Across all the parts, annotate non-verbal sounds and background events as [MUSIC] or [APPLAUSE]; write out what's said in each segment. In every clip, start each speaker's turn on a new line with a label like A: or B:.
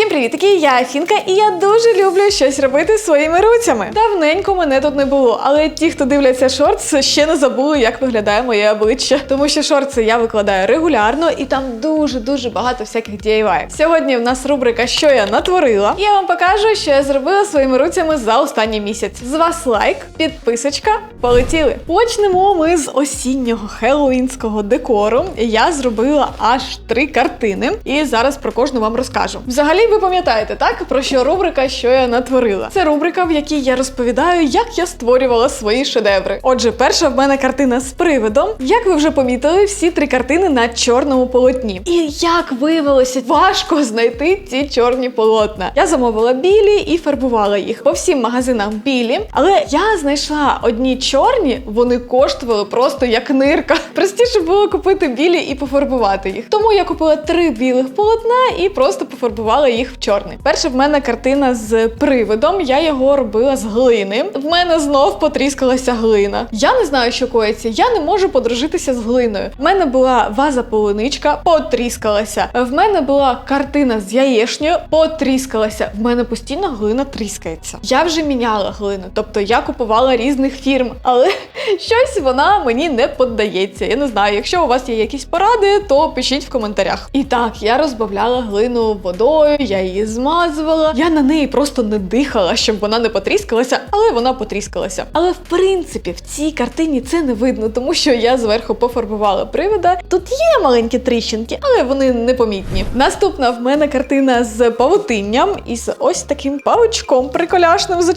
A: Всім привіт, такі я Афінка, і я дуже люблю щось робити своїми руцями. Давненько мене тут не було, але ті, хто дивляться шортс, ще не забули, як виглядає моє обличчя. Тому що шортси я викладаю регулярно, і там дуже дуже багато всяких DIY. Сьогодні в нас рубрика Що я натворила. І я вам покажу, що я зробила своїми руцями за останній місяць. З вас лайк, підписочка, полетіли. Почнемо ми з осіннього хеллоуінського декору. Я зробила аж три картини, і зараз про кожну вам розкажу. Взагалі, ви пам'ятаєте, так про що рубрика Що я натворила? Це рубрика, в якій я розповідаю, як я створювала свої шедеври. Отже, перша в мене картина з привидом. Як ви вже помітили, всі три картини на чорному полотні. І як виявилося, важко знайти ці чорні полотна. Я замовила білі і фарбувала їх по всім магазинам білі, але я знайшла одні чорні, вони коштували просто як нирка. Простіше було купити білі і пофарбувати їх. Тому я купила три білих полотна і просто пофарбувала їх в чорний. Перша в мене картина з привидом. Я його робила з глини. В мене знов потріскалася глина. Я не знаю, що коїться. Я не можу подружитися з глиною. В мене була ваза полуничка, потріскалася. В мене була картина з яєшнею, потріскалася. В мене постійно глина тріскається. Я вже міняла глину, тобто я купувала різних фірм, але [LAUGHS] щось вона мені не поддається. Я не знаю, якщо у вас є якісь поради, то пишіть в коментарях. І так, я розбавляла глину водою, я її змазувала. Я на неї просто не дихала, щоб вона не потріскалася, але вона потріскалася. Але в принципі в цій картині це не видно, тому що я зверху пофарбувала привида. Тут є маленькі тріщинки, але вони непомітні. Наступна в мене картина з павутинням і з ось таким павучком приколяшним з.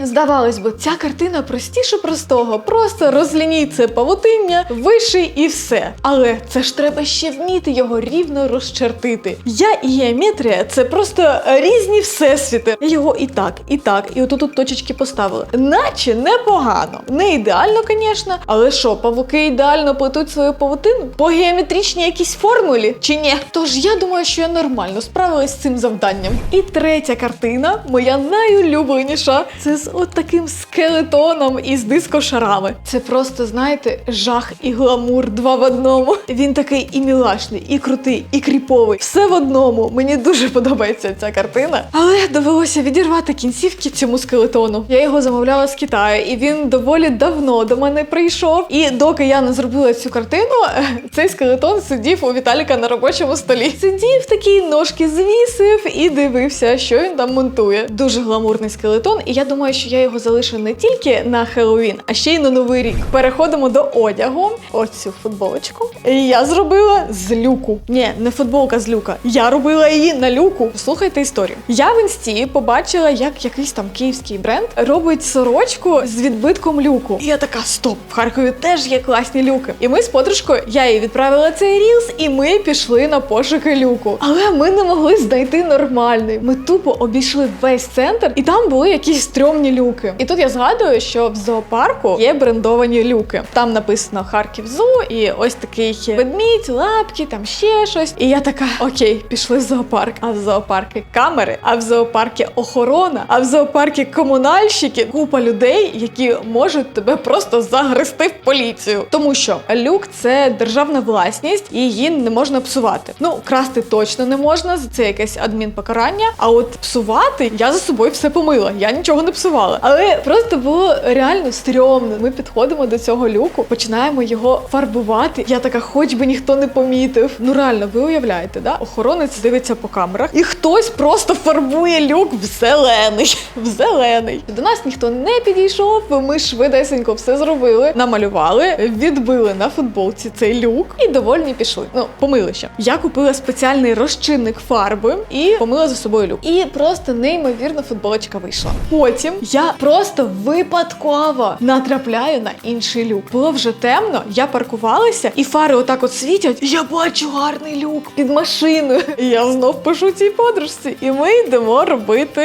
A: Здавалось би, ця картина простіше простого. Просто розлініть це павутиння, виший і все. Але це ж треба ще вміти його рівно розчертити. Я і геометрія це просто різні всесвіти. Його і так, і так, і отут тут точечки поставили. Наче непогано. Не ідеально, звісно, але що, павуки ідеально плетуть свою павутину? По геометричній якійсь формулі чи ні? Тож я думаю, що я нормально справилась з цим завданням. І третя картина, моя найулюбленіша, це з от таким скелетоном із дискошарами. Це просто, знаєте, жах і гламур два в одному. Він такий і мілашний, і крутий, і кріповий. Все в одному. Мені дуже подобається ця картина. Але довелося відірвати кінцівки цьому скелетону. Я його замовляла з Китаю, і він доволі давно до мене прийшов. І доки я не зробила цю картину, [LAUGHS] цей скелетон сидів у Віталіка на робочому столі. Сидів такий, ножки звісив і дивився, що він там монтує. Дуже гламурний скелетон, і я думаю, що я його залишу не тільки на Хеллоуін, а ще й на Новий рік. Переходимо до одягу. Оцю футболочку. Я зробила з люку. Ні, не футболка з люка. Я робила її на люку. Слухайте історію. Я в інсті побачила, як якийсь там київський бренд робить сорочку з відбитком люку. І я така: стоп, в Харкові теж є класні люки. І ми з подружкою, я їй відправила цей рілс, і ми пішли на пошуки люку. Але ми не могли знайти нормальний. Ми тупо обійшли весь центр, і там були якісь стрьомні люки. І тут я згадую, що в зоопарку є брендовані люки. Там написано Харків Зу, і ось такий ведмідь, лапки, там ще щось. І я така: окей, пішли в зоопарк. А в зоопарки камери, а в зоопарки охорона, а в зоопарки комунальщики, купа людей, які можуть тебе просто загрести в поліцію. Тому що люк це державна власність, і її не можна псувати. Ну, красти точно не можна, за це якесь адмінпокарання. А от псувати я за собою все помила. Я нічого не псувала. Але просто було реально стрьомно. Ми підходимо до цього люку, починаємо його фарбувати. Я така, хоч би ніхто не помітив. Ну реально, ви уявляєте, да? Охоронець дивиться по камерах, і хтось просто фарбує люк в зелений. [LAUGHS] В зелений. До нас ніхто не підійшов. Ми швидесенько все зробили, намалювали, відбили на футболці цей люк і довольні пішли. Ну, помили ще. Я купила спеціальний розчинник фарби і помила за собою люк. І просто неймовірно футболочка вийшла. Потім я просто випадково натрапляю на інший люк. Було вже темно, я паркувалася, і фари отак от світять. Я бачу гарний люк під машиною. І я знов пишу цій подружці, і ми йдемо робити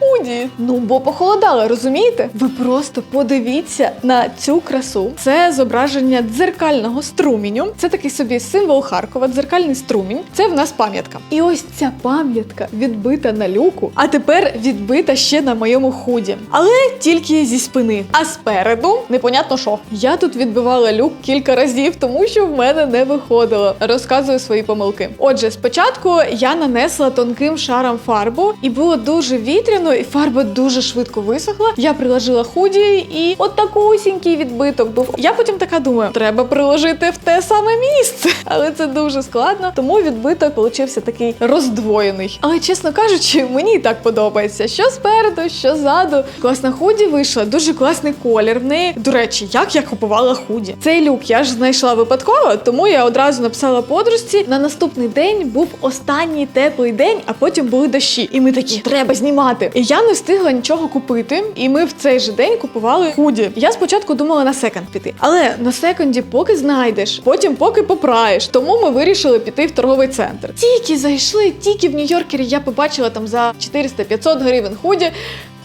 A: худі. Ну бо похолодало, розумієте? Ви просто подивіться на цю красу. Це зображення дзеркального струміню. Це такий собі символ Харкова, дзеркальний струмінь. Це в нас пам'ятка. І ось ця пам'ятка відбита на люку, а тепер відбита ще на моєму худі. Але тільки зі спини. А спереду непонятно що. Я тут відбивала люк кілька разів, тому що в мене не виходило. Розказую свої помилки. Отже, спочатку я нанесла нанесла тонким шаром фарбу, і було дуже вітряно, і фарба дуже швидко висохла. Я приложила худі, і от такусінький відбиток був. Я потім така думаю, треба приложити в те саме місце, [LAUGHS] але це дуже складно, тому відбиток получився такий роздвоєний. Але чесно кажучи, мені і так подобається. Що спереду, що ззаду. Класна худі вийшла, дуже класний колір в неї. До речі, як я купувала худі. Цей люк я ж знайшла випадково, тому я одразу написала подружці. На наступний день був останній теплий день, а потім були дощі. І ми такі, треба знімати. І я не встигла нічого купити. І ми в цей же день купували худі. Я спочатку думала на секонд піти, але на секонді поки знайдеш, потім поки попраєш. Тому ми вирішили піти в торговий центр. Тільки зайшли, тільки в Нью-Йоркері я побачила там за 400-500 гривень худі.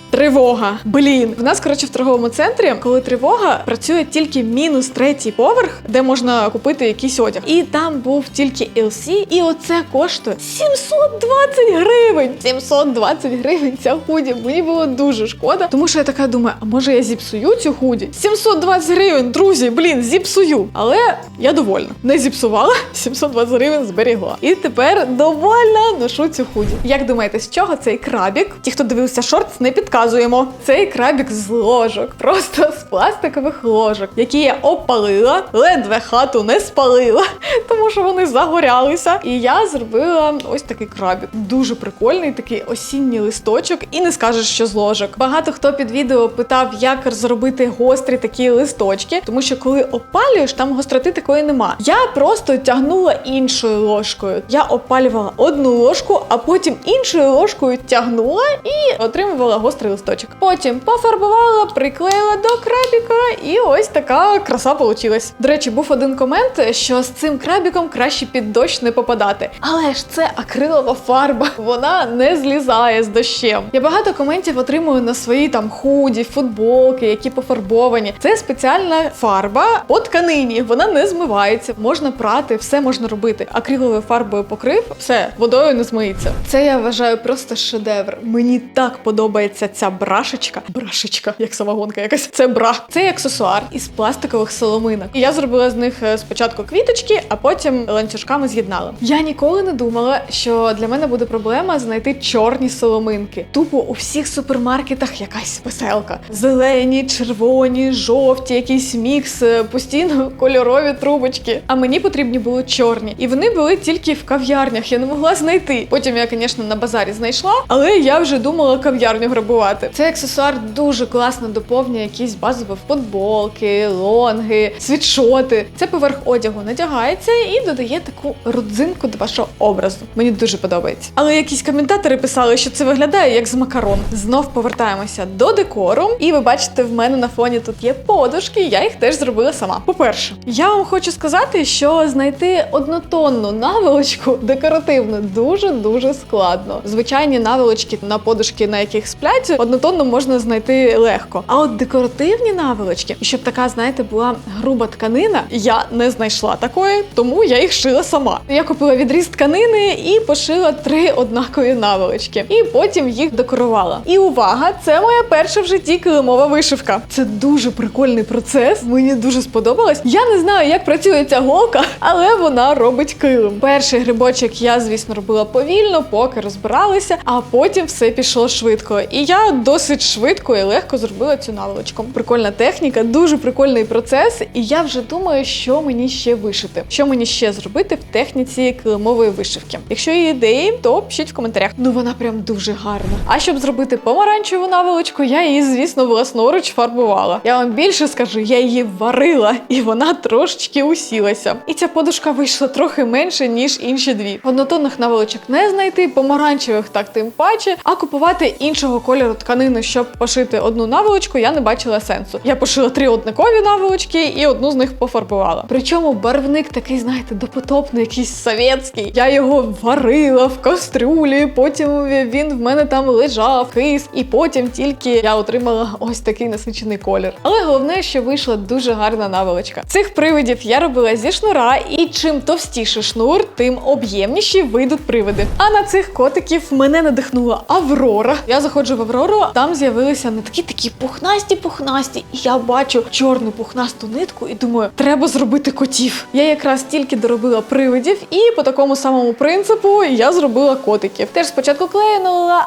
A: Тривога. Блін. В нас, коротше, в торговому центрі, коли тривога, працює тільки мінус третій поверх, де можна купити якийсь одяг. І там був тільки LC, і оце коштує 720 гривень. 720 гривень ця худі. Мені було дуже шкода, тому що я така думаю, а може я зіпсую цю худі? 720 гривень, друзі, блін, зіпсую. Але я довольна. Не зіпсувала, [LAUGHS] 720 гривень зберігла. І тепер довольна ношу цю худі. Як думаєте, з чого цей крабік? Ті, хто дивився шортс, не підказуємо. Цей крабік з ложок, просто з пластикових ложок, які я опалила, ледве хату не спалила, [LAUGHS] тому що вони загорялися. І я зробила ось такий крабік. Дуже прикольний, такий осінній листочок, і не скажеш, що з ложок. Багато хто під відео питав, як зробити гострі такі листочки, тому що коли опалюєш, там гостроти такої нема. Я просто тягнула іншою ложкою. Я опалювала одну ложку, а потім іншою ложкою тягнула і отримувала гострий листочок. Потім пофарбувала, приклеїла до крабіка, і ось така краса получилась. До речі, був один комент, що з цим крабіком краще під дощ не попадати. Але ж це акрилова фарба, вона не злізає з дощем. Я багато коментів отримую на свої там худі, футболки, які пофарбовані. Це спеціальна фарба по тканині. Вона не змивається, можна прати, все можна робити. Акриловою фарбою покрив, все водою не змиється. Це я вважаю просто шедевр. Мені так подобається ця брашечка. Брашечка, як самогонка якась. Це бра. Цей аксесуар із пластикових соломинок. І я зробила з них е, спочатку квіточки, а потім ланцюжками з'єднала. Я ніколи не думала, що для мене буде проблема знайти чорні соломинки. Тупо у всіх супермаркетах якась веселка. Зелені, червоні, жовті, якийсь мікс, е, постійно [LAUGHS] кольорові трубочки. А мені потрібні були чорні. І вони були тільки в кав'ярнях. Я не могла знайти. Потім я, звісно, на базарі знайшла, але я вже думала кав'ярню грабувати. Цей аксесуар дуже класно доповнює якісь базові футболки, лонги, світшоти. Це поверх одягу надягається і додає таку родзинку до вашого образу. Мені дуже подобається. Але якісь коментатори писали, що це виглядає як з макарон. Знов повертаємося до декору, і ви бачите, в мене на фоні тут є подушки. Я їх теж зробила сама. По-перше, я вам хочу сказати, що знайти однотонну наволочку декоративну дуже дуже складно. Звичайні наволочки на подушки, на яких сплять, однотонно можна знайти легко. А от декоративні наволочки, щоб така, знаєте, була груба тканина, я не знайшла такої, тому я їх шила сама. Я купила відріз тканини і пошила три однакові наволочки, і потім їх декорувала. І увага, це моя перша в житті килимова вишивка. Це дуже прикольний процес. Мені дуже сподобалось. Я не знаю, як працює ця голка, але вона робить килим. Перший грибочок я, звісно, робила повільно, поки розбиралися, а потім все пішло швидко. І я досить швидко і легко зробила цю наволочку. Прикольна техніка, дуже прикольний процес. І я вже думаю, що мені ще вишити, що мені ще зробити в техніці килимової вишивки. Якщо є ідеї, то пишіть в коментарях. Ну вона прям дуже гарна. А щоб зробити помаранчеву наволочку, я її, звісно, власноруч фарбувала. Я вам більше скажу, я її варила, і вона трошечки усілася. І ця подушка вийшла трохи менше, ніж інші дві. Однотонних наволочок не знайти, помаранчевих так тим паче. А купувати іншого кольору тканини, щоб пошити одну наволочку, я не бачила сенсу. Я пошила три однакові наволочки і одну з них пофарбувала. Причому барвник такий, знаєте, допотопний, якийсь совєтський. Я його варила в кастрюлі, потім він в мене там лежав, кис, і потім тільки я отримала ось такий насичений колір. Але головне, що вийшла дуже гарна наволочка. Цих привидів я робила зі шнура, і чим товстіший шнур, тим об'ємніші вийдуть привиди. А на цих котиків мене надихнула Аврора. Я заходжу в Аврору Аврору, там з'явилися нитки такі такі пухнасті, пухнасті. І я бачу чорну пухнасту нитку і думаю, треба зробити котів. Я якраз тільки доробила привидів, і по такому самому принципу я зробила котиків. Теж спочатку клею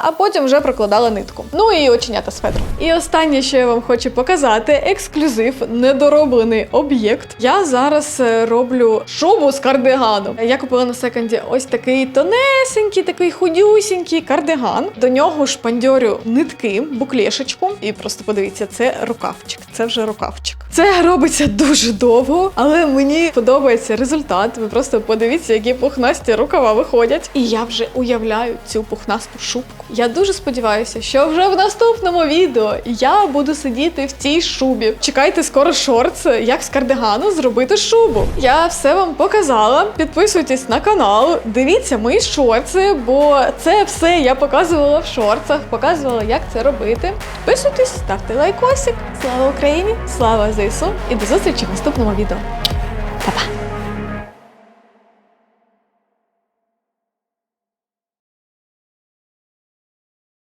A: а потім вже прокладала нитку. Ну і оченята з фетру. І останнє, що я вам хочу показати, ексклюзив, недороблений об'єкт. Я зараз е, роблю шубу з кардигану. Я купила на секонді ось такий тонесенький, такий худюсінький кардиган. До нього шпандьорю нитки, буклешечку. І просто подивіться, це рукавчик. Це вже рукавчик. Це робиться дуже довго, але мені подобається результат. Ви просто подивіться, які пухнасті рукава виходять. І я вже уявляю цю пухнасту шубку. Я дуже сподіваюся, що вже в наступному відео я буду сидіти в цій шубі. Чекайте скоро шортс, як з кардигану зробити шубу. Я все вам показала. Підписуйтесь на канал, дивіться мої шорти, бо це все я показувала в шорцах, показувала, як це робити. Підписуйтесь, ставте лайкосик. Слава Україні! Слава ЗСУ! І до зустрічі в наступному відео. Па-па!